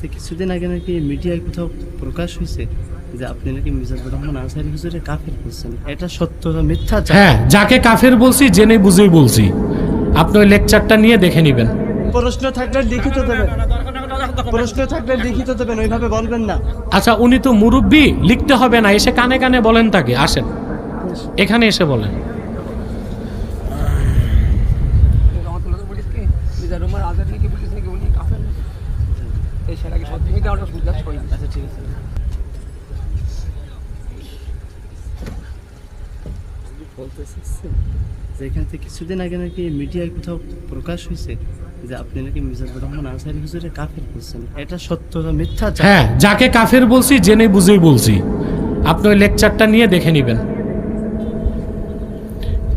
থেকে কিছুদিন আগে নাকি মিডিয়ায় কোথাও প্রকাশ হয়েছে যে আপনি নাকি মিজানুর রহমান আনসারি হুজুরে কাফের করছেন এটা সত্য মিথ্যা? হ্যাঁ যাকে কাফের বলছি জেনে বুঝেই বলছি। আপনি ওই লেকচারটা নিয়ে দেখে নেবেন। প্রশ্ন থাকলে লিখিত দেবেন। প্রশ্ন থাকলে লিখিত দেবেন ওইভাবে বলবেন না। আচ্ছা উনি তো মুরব্বী লিখতে হবে না এসে কানে কানে বলেন তাকে আসেন। এখানে এসে বলেন রহমতুল্লাহ বলিস কি মিজানুর রহমান আজাদ নাকি বলিস নাকি উনি কাফের এই সেটাকে সত্যি? মিথ্যা আমরা পারি আচ্ছা ঠিক আছে। বলতে যে এখান থেকে কিছুদিন আগে নাকি মিডিয়ায় কোথাও প্রকাশ হয়েছে যে আপনি নাকি মিজানুর রহমান আনসারি হুজুরে কাফের করছেন এটা সত্য মিথ্যা? হ্যাঁ যাকে কাফের বলছি জেনে বুঝেই বলছি। আপনি ওই লেকচারটা নিয়ে দেখে নেবেন।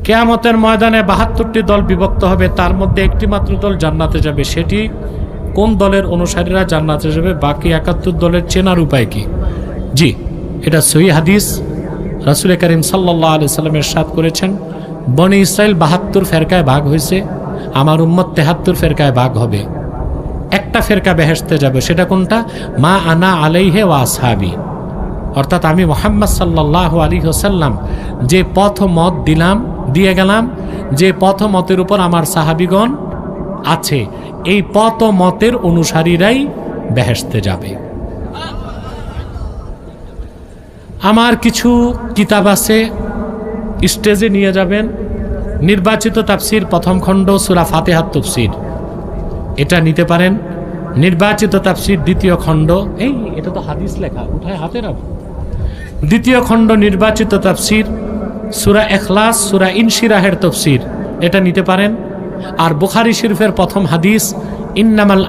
কেয়ামতের ময়দানে বাহাত্তরটি দল বিভক্ত হবে তার মধ্যে একটি মাত্র দল জান্নাতে যাবে সেটি কোন দলের অনুসারীরা জান্নাত হিসেবে বাকি একাত্তর দলের চেনার উপায় কি? জি, এটা সহি হাদিস। রাসুল করিম সাল্লাহ আলি সাল্লামের সাথ করেছেন, বনি ইসরায়েল বাহাত্তর ফেরকায় ভাগ হয়েছে, আমার উম্মত তেহাত্তর ফেরকায় ভাগ হবে। একটা ফেরকা বেহেসতে যাবে, সেটা কোনটা? মা আনা আলাইহে ওয়া আসহাবি। অর্থাৎ আমি মোহাম্মদ সাল্লাহ আলী হোসাল্লাম যে পথ মত দিলাম, দিয়ে গেলাম, যে পথ মতের উপর আমার সাহাবিগণ আছে, এই পথ মতের অনুসারীরাই বেহেসতে যাবে। আমার কিছু কিতাব আছে, স্টেজে নিয়ে যাবেন। নির্বাচিত তাফসির প্রথম খণ্ড, সুরা ফাতেহাত তফসির। এটা নিতে পারেন। নির্বাচিত তাফসির দ্বিতীয় খণ্ড, এই এটা তো হাদিস লেখা, উঠায় হাতে রাখো দ্বিতীয় খণ্ড, নির্বাচিত তাফসির, সুরা এখলাস সুরা ইনশিরাহের তফসির, এটা নিতে পারেন। আর বুখারি শরীফের প্রথম হাদিস ইন্নামাল